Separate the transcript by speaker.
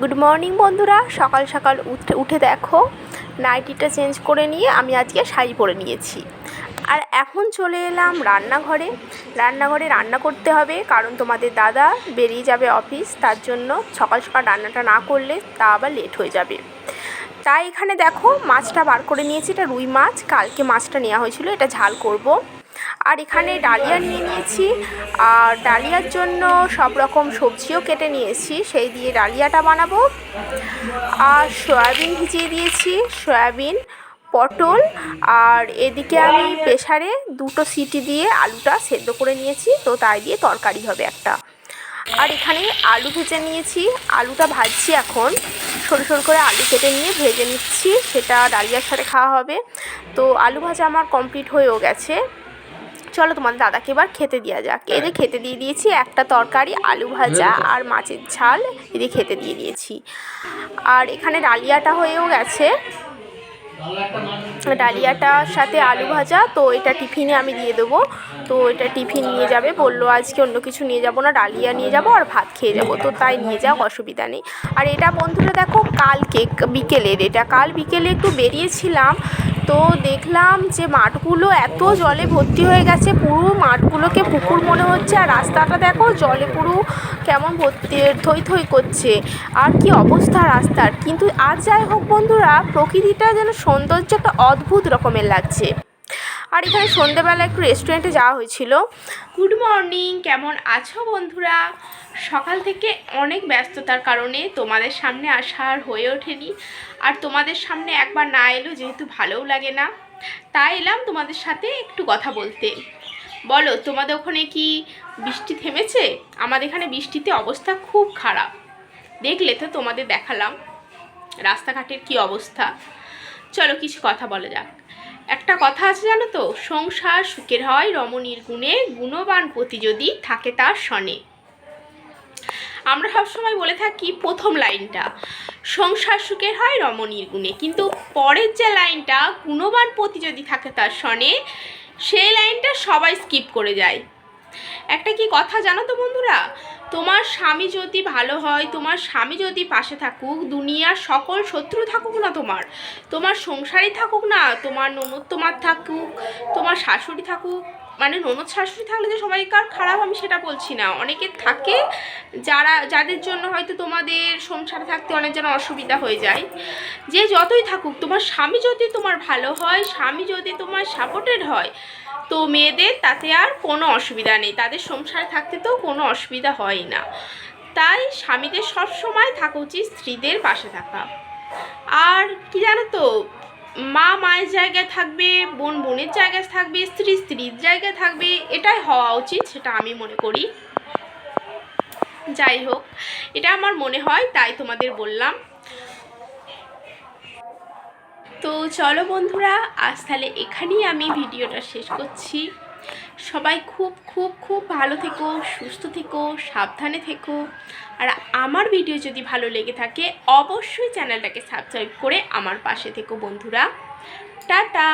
Speaker 1: Good morning বন্ধুরা। সকাল সকাল উঠে উঠে দেখো নাইটিটা চেঞ্জ করে নিয়ে আমি আজকে শাড়ি পরে নিয়েছি। আর এখন চলে এলাম রান্নাঘরে। রান্নাঘরে রান্না করতে হবে, কারণ তোমাদের দাদা বেরিয়ে যাবে অফিস তার জন্য সকাল সকাল রান্নাটা না করলে তা আবার লেট হয়ে যাবে। তাই এখানে দেখো, মাছটা বার করে নিয়েছি, এটা রুই মাছ। কালকে মাছটা নেওয়া হয়েছিল, এটা ঝাল করব। আর এখানে ডালিয়া নিয়ে নিয়েছি। আর ডালিয়ার জন্য সব রকম সবজিও কেটে নিয়েছি। সেই দিয়ে ডালিয়াটা বানাবো। আর সয়াবিন ভিজিয়ে দিয়েছি। সয়াবিন, পটল আর এদিকে আমি প্রেসারে দুটো সিটি দিয়ে আলুটা সেদ্ধ করে নিয়েছি। তো তাই দিয়ে তরকারি হবে একটা। আর এখানে আলু ভেজে নিয়েছি। আলুটা ভাজছি এখন। সরু সরু করে আলু কেটে নিয়ে ভেজে নিচ্ছি। সেটা ডালিয়ার সাথে খাওয়া হবে। তো আলু ভাজা আমার কমপ্লিট হয়েও গেছে। চলো তোমাদের দাদাকে এবার খেতে দেওয়া যাক। এই যে খেতে দিয়ে দিয়েছি একটা তরকারি আলু ভাজা আর মাছের ঝাল। এদিকে খেতে দিয়ে দিয়েছি। আর এখানে ডালিয়াটা হয়েও গেছে। ডালিয়াটার সাথে আলু ভাজা তো এটা টিফিনে আমি দিয়ে দেবো। তো এটা টিফিন নিয়ে যাবে বলল আজকে অন্য কিছু নিয়ে যাব না ডালিয়া নিয়ে যাব আর ভাত খেয়ে যাব। তো তাই নিয়ে যাও অসুবিধা নেই। আর এটা বন্ধুরা দেখো কালকে বিকেলের। এটা কাল বিকেলে একটু বেরিয়েছিলাম তো দেখলাম যে মাঠগুলো এত জলে ভর্তি হয়ে গেছে, পুরো মাঠগুলোকে পুকুর মনে হচ্ছে। আর রাস্তাটা দেখো, জলে পুরো কেমন ভর্তি, থই থই করছে। আর কি অবস্থা রাস্তার। কিন্তু আর যাই হোক বন্ধুরা, প্রকৃতিটা যেন সৌন্দর্য একটা অদ্ভুত রকমের লাগছে। আর এখানে সন্ধেবেলা একটু রেস্টুরেন্টে যাওয়া হয়েছিল। গুড মর্নিং কেমন আছো বন্ধুরা? সকাল থেকে অনেক ব্যস্ততার কারণে তোমাদের সামনে আসা আর হয়ে ওঠেনি। আর তোমাদের সামনে একবার না এলো যেহেতু ভালোও লাগে না, তাই এলাম তোমাদের সাথে একটু কথা বলতে। বলো, তোমাদের ওখানে কি বৃষ্টি থেমেছে? আমাদের এখানে বৃষ্টিতে অবস্থা খুব খারাপ। দেখলে তো তোমাদের দেখালাম। রাস্তাঘাটের কি অবস্থা? চলো, কিছু কথা বলা যাক। একটা কথা আছে জানো তো? সংসার সুখের হয় রমণীর গুণে, গুণবান পতি যদি থাকে তার সনে। আমরা সবসময় বলে থাকি প্রথম লাইনটা, সংসার সুখের হয় রমণীর গুণে, কিন্তু পরের যে লাইনটা, গুণবান পতি যদি থাকে তার সনে, সেই লাইনটা সবাই স্কিপ করে যায়। একটা কি কথা জানো তো বন্ধুরা? তোমার স্বামী যদি ভালো হয়, তোমার স্বামী যদি পাশে থাকুক, দুনিয়ার সকল শত্রু থাকুক না তোমার। তোমার সংসারই থাকুক না, তোমার ননদ তোমার থাকুক, তোমার শাশুড়ি থাকুক মানে ননদ শাশুড়ি থাকলে যে সবাইকার খারাপ আমি সেটা বলছি না। অনেকে থাকে যারা, যাদের জন্য হয়তো তোমাদের সংসারে থাকতে অনেক যেন অসুবিধা হয়ে যায়। যে যতই থাকুক, তোমার স্বামী যদি তোমার ভালো হয়, স্বামী যদি তোমার সাপোর্টেড হয়, তো মেয়েদের তাতে আর কোনো অসুবিধা নেই। তাদের সংসারে থাকতে তো কোনো অসুবিধা হয় না। তাই স্বামীদের সব সময় থাকা উচিত স্ত্রীদের পাশে থাকা। আর কি জানো তো মা মায়ের জায়গায় থাকবে, বোন বোনের জায়গায় থাকবে, স্ত্রী স্ত্রীর জায়গায় থাকবে, এটাই হওয়া উচিত, সেটা আমি মনে করি। যাই হোক, এটা আমার মনে হয়, তাই তোমাদের বললাম। তো চলো বন্ধুরা, আজ তাহলে এখানেই আমি ভিডিওটা শেষ করছি। সবাই খুব খুব খুব ভালো থেকো, সুস্থ থেকো, সাবধানে থেকো। আর আমার ভিডিও যদি ভালো লেগে থাকে, অবশ্যই চ্যানেলটাকে সাবস্ক্রাইব করে আমার পাশে থেকো বন্ধুরা। টাটা!